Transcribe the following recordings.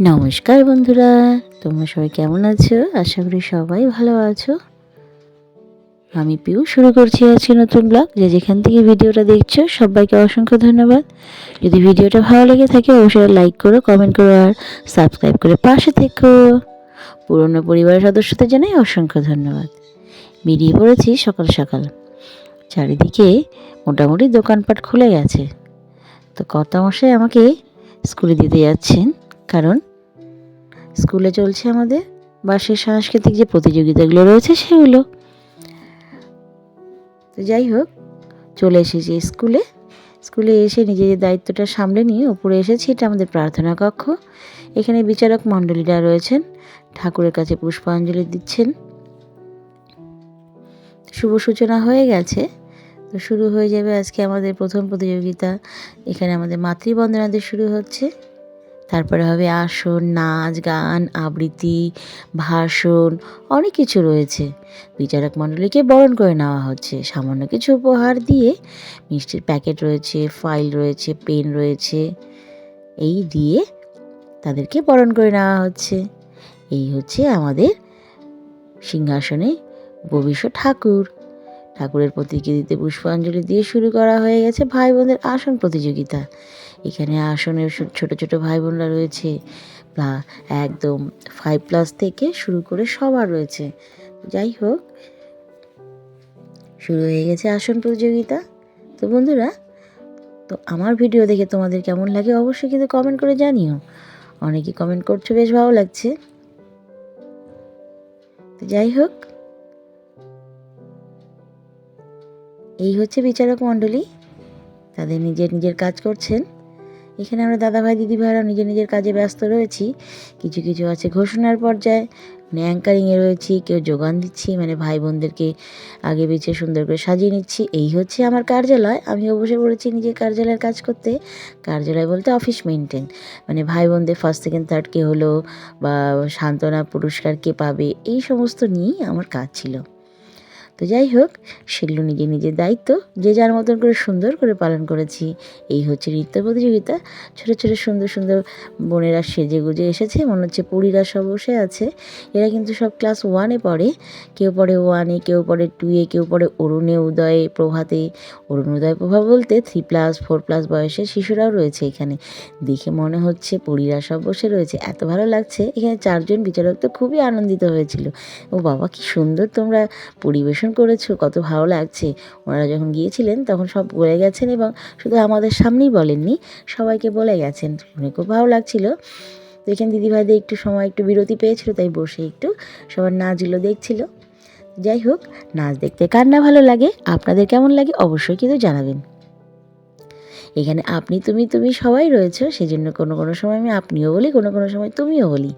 নমস্কার বন্ধুরা, তোমরা সবাই কেমন আছো? আশা করি সবাই ভালো আছো। আমি পিউ, শুরু করছি আজকে নতুন ব্লগ। যে যেখান থেকে ভিডিওটা দেখছ, সবাইকে অসংখ্য ধন্যবাদ। যদি ভিডিওটা ভালো লেগে থাকে, অবশ্যই লাইক করো কমেন্ট করো আর সাবস্ক্রাইব করে পাশে থেকো। পুরনো পরিবারের সদস্যদের জানাই অসংখ্য ধন্যবাদ। বেরিয়ে পড়েছি সকাল সকাল। চারিদিকে মোটামুটি দোকানপাট খুলে গেছে। তো কত কর্তামশাই আমাকে স্কুলে দিতে যাচ্ছেন। কারণ স্কুলে চলছে আমাদের বার্ষিক সাংস্কৃতিক যে প্রতিযোগিতাগুলো রয়েছে সেগুলো। তো যাই হোক, চলে এসেছি স্কুলে। স্কুলে এসে নিজের দায়িত্বটা সামলে নিয়ে উপরে এসেছি, এটা আমাদের প্রার্থনা কক্ষ। এখানে বিচারক মণ্ডলীরা রয়েছেন, ঠাকুরের কাছে পুষ্পাঞ্জলি দিচ্ছেন। শুভ সূচনা হয়ে গেছে। তো শুরু হয়ে যাবে আজকে আমাদের প্রথম প্রতিযোগিতা। এখানে আমাদের মাতৃবন্দনা দিয়ে শুরু হচ্ছে। তারপরে হবে আসন, নাচ, গান, আবৃত্তি, ভাষণ, অনেক কিছু রয়েছে। বিচারক মণ্ডলীকে বরণ করে নেওয়া হচ্ছে। সামান্য কিছু উপহার দিয়ে মিষ্টির প্যাকেট রয়েছে, ফাইল রয়েছে, পেন রয়েছে। এই দিয়ে তাদেরকে বরণ করে নেওয়া হচ্ছে। এই হচ্ছে আমাদের সিংহাসনে উপবিষ্ট ঠাকুর। ঠাকুরের প্রতিকৃতিতে পুষ্পাঞ্জলি দিয়ে শুরু করা হয়ে গেছে ভাই বোনদের আসন প্রতিযোগিতা। এখানে আসনের ছো- ছোট ছোট ভাই বোনরা রয়েছে একদম ফাইভ প্লাস থেকে শুরু করে সবার রয়েছে। যাই হোক, শুরু হয়ে গেছে আসন প্রতিযোগিতা। তো বন্ধুরা, তো আমার ভিডিও দেখে তোমাদের কেমন লাগে অবশ্যই কিন্তু কমেন্ট করে জানিও। অনেকে কমেন্ট করছ, বেশ ভালো লাগছে। তো যাই হোক, এই হচ্ছে বিচারক মণ্ডলী। তাদের নিজের নিজের কাজ করছেন। এখানে আমরা দাদাভাই, দিদিভাইরা নিজের নিজের কাজে ব্যস্ত রয়েছি। কিছু কিছু আছে ঘোষণার পর্যায়ে। মানে অ্যাঙ্কারিংয়ে রয়েছি, কেউ যোগান দিচ্ছি মানে ভাই বোনদেরকে আগে পিছিয়ে সুন্দর করে সাজিয়ে নিচ্ছি। এই হচ্ছে আমার কার্যালয়। আমি বসে পড়েছি নিজের কার্যালয়ের কাজ করতে। কার্যালয় বলতে অফিস মেনটেন মানে ভাই বোনদের ফার্স্ট সেকেন্ড থার্ড কে হলো বা সান্ত্বনা, পুরস্কার কে পাবে, এই সমস্ত নিয়েই আমার কাজ ছিল। তো যাই হোক, সেগুলো নিজের নিজের দায়িত্ব, যে যার মতন করে সুন্দর করে পালন করেছি। এই হচ্ছে নৃত্য প্রতিযোগিতা। ছোটো ছোটো, সুন্দর সুন্দর বোনেরা সেজে গুজে এসেছে। মনে হচ্ছে পরীরা সব বসে আছে। এরা কিন্তু সব ক্লাস ওয়ানে পড়ে। কেউ পড়ে ওয়ানে কেউ পড়ে টুয়ে কেউ পড়ে অরুণে উদয়ে প্রভাতে। অরুণ উদয় প্রভা বলতে থ্রি প্লাস ফোর প্লাস বয়সের শিশুরাও রয়েছে এখানে। দেখে মনে হচ্ছে পরীরা সব বসে রয়েছে। এত ভালো লাগছে। এখানে চারজন বিচারক তো খুবই আনন্দিত হয়েছিল। ও বাবা, কি সুন্দর তোমরা পরিবেশন করেছ, কত ভালো লাগছে। ওনারা যখন গিয়েছিলেন, তখন সব বলে গেছেন এবং শুধু আমাদের সামনেই বলেননি, সবাইকে বলে গেছেন। শুনে খুব ভালো লাগছিল। তো এখানে দিদিভাইদের একটু সময়, একটু বিরতি পেয়েছিল, তাই বসে একটু সবার নাচগুলো দেখছিল। যাই হোক, নাচ দেখতে কার না ভালো লাগে, আপনাদের কেমন লাগে অবশ্যই কিন্তু জানাবেন। এখানে আপনি, তুমি তুমি সবাই রয়েছে সেই জন্য কোনো কোনো সময় আমি আপনিও বলি, কোনো কোনো সময় তুমিও বলি।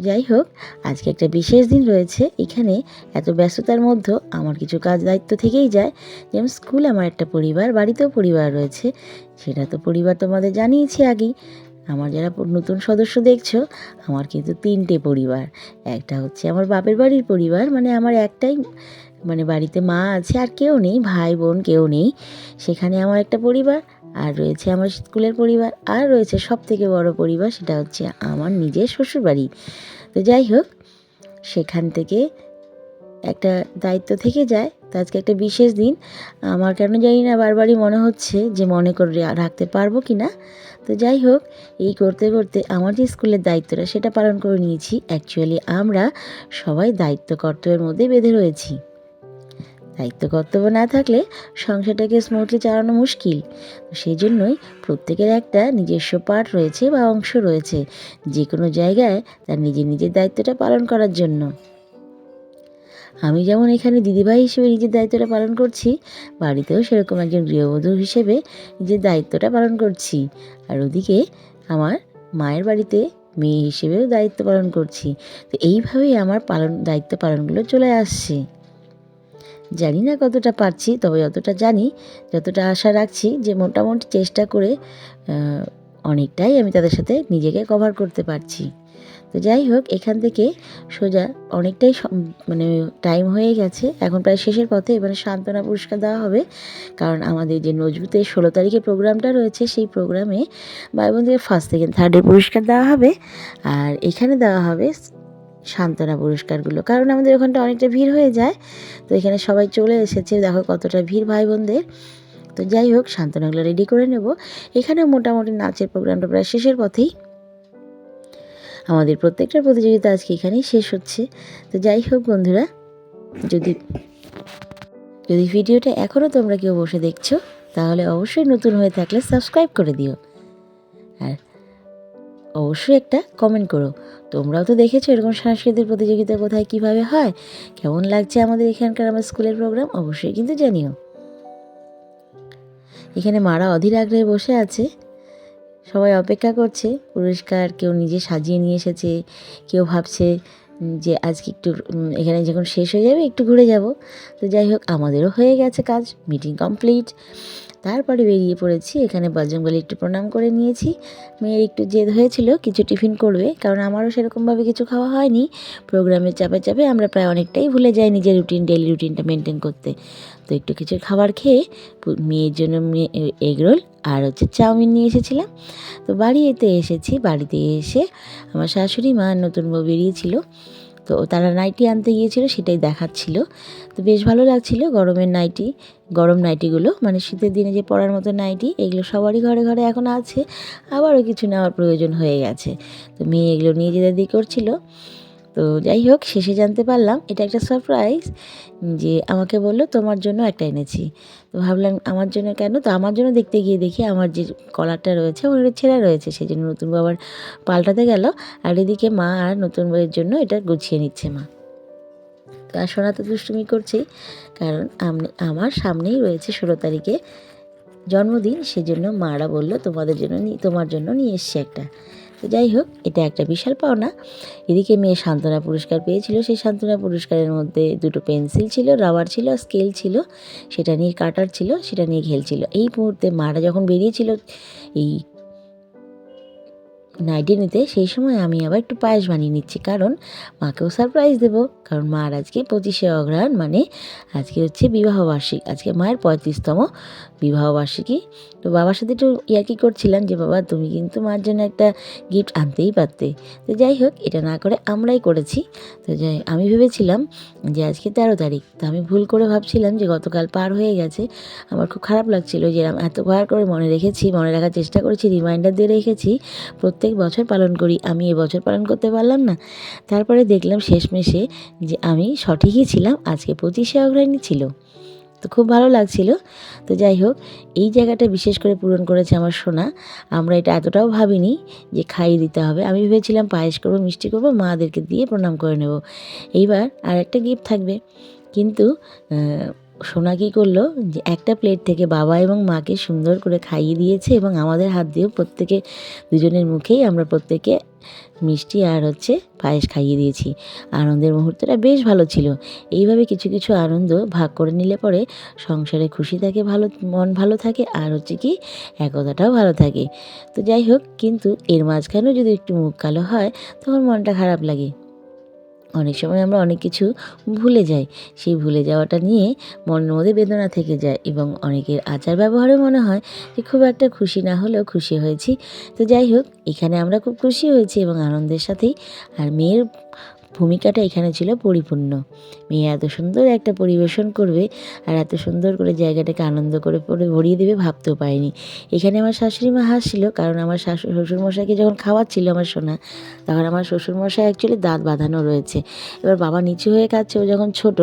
যাই হোক, আজকে একটা বিশেষ দিন রয়েছে। এখানে এত ব্যস্ততার মধ্যে আমার কিছু কাজ দায়িত্ব থেকেই যায়। যেমন স্কুল আমার একটা পরিবার, বাড়িতেও পরিবার রয়েছে। সেটা তো পরিবার তোমাদের জানিয়েছি আগেই। আমার যারা নতুন সদস্য দেখছ, আমার কিন্তু তিনটে পরিবার। একটা হচ্ছে আমার বাপের বাড়ির পরিবার মানে আমার একটাই মানে বাড়িতে মা আছে আর কেউ নেই, ভাই বোন কেউ নেই। সেখানে আমার একটা পরিবার আর রয়েছে আমার স্কুলের পরিবার, আর রয়েছে সব থেকে বড় পরিবার সেটা হচ্ছে আমার নিজের শ্বশুরবাড়ি। তো যাই হোক, সেখান থেকে একটা দায়িত্ব থেকে যায়, তো আজকে একটা বিশেষ দিন। আমার কেন জানি না বারবারই মনে হচ্ছে যে মনে করে রাখতে পারব কি না তো যাই হোক, এই করতে করতে আমার যে স্কুলের দায়িত্বটা সেটা পালন করে নিয়েছি। অ্যাকচুয়ালি আমরা সবাই দায়িত্ব কর্তব্যের মধ্যে বেঁধে রয়েছি। দায়িত্ব কর্তব্য না থাকলে সংসারটাকে স্মুথলি চালানো মুশকিল। সেই জন্যই প্রত্যেকের একটা নিজস্ব পার্ট রয়েছে বা অংশ রয়েছে যে কোনো জায়গায় তার নিজের নিজের দায়িত্বটা পালন করার জন্য। আমি যেমন এখানে দিদিভাই হিসেবে নিজের দায়িত্বটা পালন করছি, বাড়িতেও সেরকম একজন গৃহবধূ হিসেবে নিজের দায়িত্বটা পালন করছি। আর ওদিকে আমার মায়ের বাড়িতে মেয়ে হিসেবেও দায়িত্ব পালন করছি। তো এইভাবেই আমার পালন, দায়িত্ব পালনগুলো চলে আসছে। জানি না কতটা পারছি, তবে যতটা জানি, যতটা আশা রাখছি যে মোটামুটি চেষ্টা করে অনেকটাই আমি তাদের সাথে নিজেকে কভার করতে পারছি। তো যাই হোক, এখান থেকে সোজা অনেকটাই মানে টাইম হয়ে গেছে। এখন প্রায় শেষের পথে এবারে সান্ত্বনা পুরস্কার দেওয়া হবে। কারণ আমাদের যে নজরুতের ষোলো তারিখে প্রোগ্রামটা রয়েছে, সেই প্রোগ্রামে ভাই বোনদের ফার্স্ট সেকেন্ড থার্ডের পুরস্কার দেওয়া হবে। আর এখানে দেওয়া হবে সান্ত্বনা পুরস্কারগুলো। কারণ আমাদের ওখানটা অনেকটা ভিড় হয়ে যায়। তো এখানে সবাই চলে এসেছে। দেখো কতটা ভিড় ভাই বোনদের তো যাই হোক, সান্ত্বনাগুলো রেডি করে নেব। এখানে মোটামুটি নাচের প্রোগ্রামটা প্রায় শেষের পথেই। আমাদের প্রত্যেকটা প্রতিযোগিতা আজকে এখানেই শেষ হচ্ছে। তো যাই হোক বন্ধুরা, যদি যদি ভিডিওটা এখনও তোমরা কেউ বসে দেখছ, তাহলে অবশ্যই নতুন হয়ে থাকলে সাবস্ক্রাইব করে দিও। আর অবশ্যই একটা কমেন্ট করো। তোমরাও তো দেখেছ এরকম সাংস্কৃতিক প্রতিযোগিতা কোথায় কীভাবে হয়? কেমন লাগছে আমাদের এখানকার আমার স্কুলের প্রোগ্রাম অবশ্যই কিন্তু জানিও। এখানে মারা অধীর আগ্রহে বসে আছে। সবাই অপেক্ষা করছে। পুরস্কার কেউ নিজে সাজিয়ে নিয়ে এসেছে, কেউ ভাবছে যে আজকে একটু এখানে যখন শেষ হয়ে যাবে, একটু ঘুরে যাব। তো যাই হোক, আমাদেরও হয়ে গেছে কাজ মিটিং কমপ্লিট তারপরে বেরিয়ে পড়েছি, এখানে বজরংবলী একটু প্রণাম করে নিয়েছি। মেয়ের একটু জেদ হয়েছিল, কিছু টিফিন করবে, কারণ আমারও সেরকমভাবে কিছু খাওয়া হয়নি। প্রোগ্রামের চাপে চাপে আমরা প্রায় অনেকটাই ভুলে যাই নিজের রুটিন ডেলি রুটিনটা মেনটেন করতে। তো একটু কিছু খাবার খেয়ে মেয়ের জন্য মেয়ে এগরোল আর হচ্ছে চাউমিন নিয়ে এসেছিলাম। তো বাড়িতে এসেছি, বাড়িতে এসে আমার শাশুড়ি মা নতুন বউ বেরিয়েছিল তো তারা নাইটি আনতে গিয়েছিল, সেটাই দেখাচ্ছিল। তো বেশ ভালো লাগছিল গরমের নাইটি, গরম নাইটিগুলো। মানে শীতের দিনে যে পরার মতো নাইটি, এগুলো সবারই ঘরে ঘরে এখন আছে। আবারও কিছু নেওয়ার প্রয়োজন হয়ে গেছে। তো মেয়ে এগুলো নিয়ে যেতে করছিল। তো যাই হোক, শেষে জানতে পারলাম এটা একটা সারপ্রাইজ যে আমাকে বলল, তোমার জন্য একটা এনেছি। তো ভাবলাম, আমার জন্য কেন? তো আমার জন্য দেখতে গিয়ে দেখি আমার যে কলারটা রয়েছে ওটা ছেঁড়া রয়েছে, সেই জন্য নতুন বাবার পাল্টাতে গেল। আর এদিকে মা আর নতুন বইয়ের জন্য এটা গুছিয়ে নিচ্ছে মা। তো আর সোনা তো দুষ্টুমি করছেই, কারণ আম- আমার সামনেই রয়েছে ষোলো তারিখে জন্মদিন, সেজন্য মারা বলল, তোমাদের জন্য তোমার জন্য নিয়ে এসছি একটা। তো যাই হোক, এটা একটা বিশাল পাওনা। এদিকে মেয়ে সান্ত্বনা পুরস্কার পেয়েছিল। সেই সান্ত্বনা পুরস্কারের মধ্যে দুটো পেন্সিল ছিল, রাবার ছিল স্কেল ছিল। সেটা নিয়ে কাটার ছিল, সেটা নিয়ে খেলছিল। এই মুহূর্তে মারা যখন বেরিয়েছিল, এই নাইটি নিতে সেই সময় আমি আবার একটু পায়েস বানিয়ে নিচ্ছি। কারণ মাকেও সারপ্রাইজ দেবো। কারণ মার আজকে পঁচিশে অগ্রহায়ণ মানে আজকে হচ্ছে বিবাহবার্ষিক আজকে মায়ের পঁয়ত্রিশতম বিবাহবার্ষিকী তো বাবার সাথে একটু ইয়ার্কি করছিলাম যে, বাবা, তুমি কিন্তু মার জন্য একটা গিফট আনতেই পারতে। তো যাই হোক, এটা না করে আমরাই করেছি। তো যাই, আমি ভেবেছিলাম যে আজকে তেরো তারিখ। তো আমি ভুল করে ভাবছিলাম যে গতকাল পার হয়ে গেছে। আমার খুব খারাপ লাগছিল যে এতবার করে মনে রেখেছি, মনে রাখার চেষ্টা করেছি রিমাইন্ডার দিয়ে রেখেছি। প্রত্যেক বছর পালন করি। আমি এবছর পালন করতে পারলাম না। তারপরে দেখলাম শেষমেশে যে আমি সঠিকই ছিলাম। আজকে পঁচিশে অগ্রহায়ণী ছিল। তো খুব ভালো লাগছিল। তো যাই হোক, এই জায়গাটা বিশেষ করে পূরণ করেছে আমার সোনা। আমরা এটা এতটাও ভাবিনি যে খাইয়ে দিতে হবে। আমি ভেবেছিলাম পায়েস করব, মিষ্টি করব, মাদেরকে দিয়ে প্রণাম করে নেব। এইবার আর একটা গিফট থাকবে। কিন্তু সোনা কী করল? যে একটা প্লেট থেকে বাবা এবং মাকে সুন্দর করে খাইয়ে দিয়েছে এবং আমাদের হাত দিয়েও প্রত্যেকে দুজনের মুখেই আমরা প্রত্যেকে মিষ্টি আর হচ্ছে পায়েস খাইয়ে দিয়েছি। আনন্দের মুহূর্তটা বেশ ভালো ছিল। এইভাবে কিছু কিছু আনন্দ ভাগ করে নিলে পরে সংসারে খুশি থাকে, ভালো, মন ভালো থাকে আর হচ্ছে কি একতাটাও ভালো থাকে। তো যাই হোক, কিন্তু এর মাঝখানেও যদি একটু মুখ কালো হয়, তখন মনটা খারাপ লাগে। অনেক সময় আমরা অনেক কিছু ভুলে যাই। সেই ভুলে যাওয়াটা নিয়ে মনের মধ্যে বেদনা থেকে যায় এবং অনেকের আচার ব্যবহারে মনে হয় যে খুব একটা খুশি না হলেও খুশি হয়েছি। তো যাই হোক, এখানে আমরা খুব খুশি হয়েছি এবং আনন্দের সাথেই আর মেয়ের ভূমিকাটা এখানে ছিল পরিপূর্ণ। মেয়ে এত সুন্দর একটা পরিবেশন করবে আর এত সুন্দর করে জায়গাটাকে আনন্দ করে পরে ভরিয়ে দেবে ভাবতেও পারিনি। এখানে আমার শাশুড়ি মা হাসছিল কারণ আমার শাশু, শ্বশুরমশাইকে যখন খাওয়াচ্ছিল আমার সোনা, তখন আমার শ্বশুরমশাই অ্যাকচুয়ালি দাঁত বাঁধানো রয়েছে। এবার বাবা নিচু হয়ে খাচ্ছে ও যখন ছোট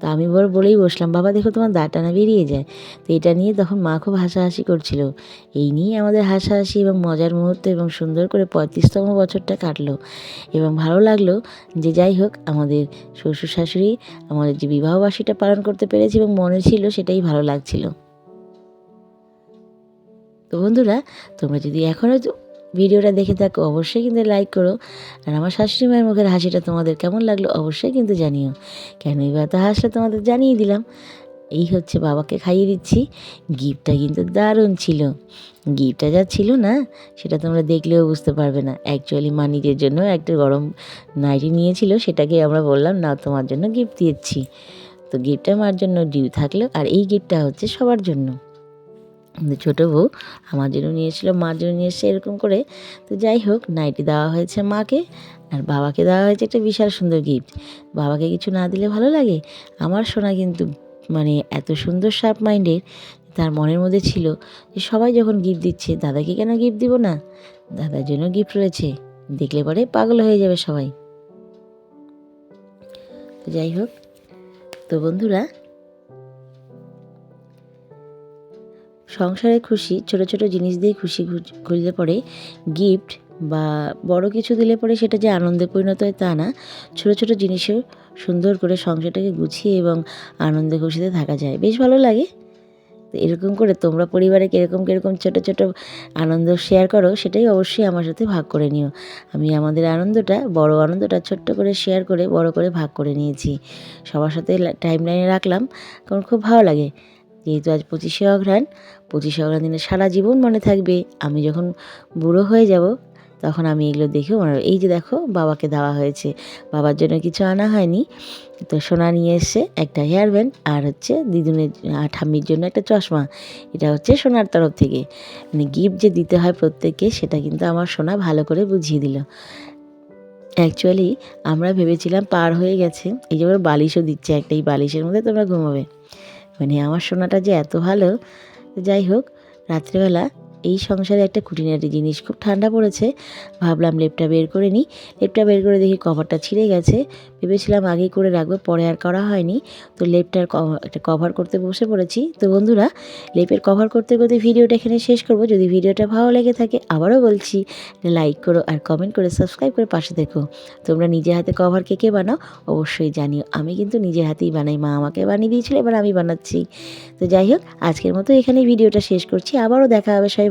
তো আমি বড় বলেই বসলাম, বাবা, দেখো তোমার দাঁতটা না বেরিয়ে যায়। তো এটা নিয়ে তখন মা খুব হাসাহাসি করছিল। এই নিয়ে আমাদের হাসাহাসি এবং মজার মুহূর্ত এবং সুন্দর করে পঁয়ত্রিশতম বছরটা কাটলো। এবং ভালো লাগল যে যাই হোক, আমাদের শ্বশুর শাশুড়ি আমাদের যে বিবাহবাসীটা পালন করতে পেরেছি এবং মনে ছিল সেটাই ভালো লাগছিল। তো বন্ধুরা, তোমরা যদি এখনও ভিডিওটা দেখে থাকো, অবশ্যই কিন্তু লাইক করো। আর আমার শাশুড়ি মায়ের মুখের হাসিটা তোমাদের কেমন লাগল অবশ্যই কিন্তু জানিও। কেন এবার তো হাসটা তোমাদের জানিয়ে দিলাম। এই হচ্ছে বাবাকে খাইয়ে দিচ্ছি। গিফটটা কিন্তু দারুণ ছিল। গিফটটা যা ছিল না, সেটা তোমরা দেখলেও বুঝতে পারবে না। অ্যাকচুয়ালি মা নিজের জন্য একটা গরম নাইটি নিয়েছিল, সেটাকে আমরা বললাম না তোমার জন্য গিফট দিয়েছি। তো গিফটটা মার জন্য ডিউ থাকল। আর এই গিফটটা হচ্ছে সবার জন্য। ছোটো বউ, আমার জন্য নিয়ে এসেছিল, মার জন্য নিয়ে এসছে, এরকম করে। তো যাই হোক, নাইটি দেওয়া হয়েছে মাকে, আর বাবাকে দেওয়া হয়েছে একটা বিশাল সুন্দর গিফট বাবাকে কিছু না দিলে ভালো লাগে? আমার সোনা কিন্তু মানে এত সুন্দর শার্প মাইন্ডের তার মনের মধ্যে ছিল যে সবাই যখন গিফট দিচ্ছে, দাদাকে কেন গিফট দিব না? দাদার জন্য গিফট রয়েছে। দেখলে পরে পাগল হয়ে যাবে সবাই। তো যাই হোক, তো বন্ধুরা সংসারে খুশি, ছোট ছোট জিনিস দিয়ে খুশি করলে পরে গিফট বা বড় কিছু দিলে পরে সেটা যে আনন্দে পরিণত হয় তা না। ছোট ছোট জিনিসেও সুন্দর করে সংসারটাকে গুছিয়ে এবং আনন্দে খুশিতে থাকা যায়। বেশ ভালো লাগে। তো এরকম করে তোমরা পরিবারে কীরকম কীরকম ছোটো ছোটো আনন্দ শেয়ার করো, সেটাই অবশ্যই আমার সাথে ভাগ করে নিও। আমি আমাদের আনন্দটা, বড় আনন্দটা ছোট্ট করে শেয়ার করে, বড় করে ভাগ করে নিয়েছি। সবার সাথে টাইম লাইনে রাখলাম। কারণ খুব ভালো লাগে। যেহেতু আজ পঁচিশে অঘ্রাণ পঁচিশে অঘ্রাণ দিনে সারা জীবন মনে থাকবে। আমি যখন বুড়ো হয়ে যাব, তখন আমি এগুলো দেখে মনে এই যে দেখো, বাবাকে দেওয়া হয়েছে। বাবার জন্য কিছু আনা হয়নি। তো সোনা নিয়ে এসছে একটা হেয়ার ব্যান্ড আর হচ্ছে দিদুনের ঠাম্মির জন্য একটা চশমা। এটা হচ্ছে সোনার তরফ থেকে। মানে গিফট যে দিতে হয় প্রত্যেককে, সেটা কিন্তু আমার সোনা ভালো করে বুঝিয়ে দিল। অ্যাকচুয়ালি আমরা ভেবেছিলাম পার হয়ে গেছে। এই যে বালিশও দিচ্ছে একটা এই বালিশের মধ্যে তোমরা ঘুমাবে। মানে আমার শোনাটা যে এত ভালো যাই হোক রাত্রেবেলা এই সংসারে একটা খুঁটিনাটি জিনিস খুব ঠান্ডা পড়েছে। ভাবলাম লেপটা বের করে নিই। লেপটা বের করে দেখি কভারটা ছিঁড়ে গেছে। ভেবেছিলাম আগেই করে রাখব, পরে আর করা হয়নি। তো লেপটার একটা কভার করতে বসে পড়েছি। তো বন্ধুরা, লেপের কভার করতে করতে ভিডিওটা এখানে শেষ করব। যদি ভিডিওটা ভালো লেগে থাকে, আবারও বলছি লাইক করো আর কমেন্ট করে সাবস্ক্রাইব করে পাশে দেখো তোমরা নিজে হাতে কভার কে কে বানাও? অবশ্যই জানিও। আমি কিন্তু নিজের হাতেই বানাই। মা আমাকে বানিয়ে দিয়েছিল, এবার আমি বানাচ্ছি। তো যাই হোক, আজকের মতো এখানে ভিডিওটা শেষ করছি। আবারও দেখা হবে সবাই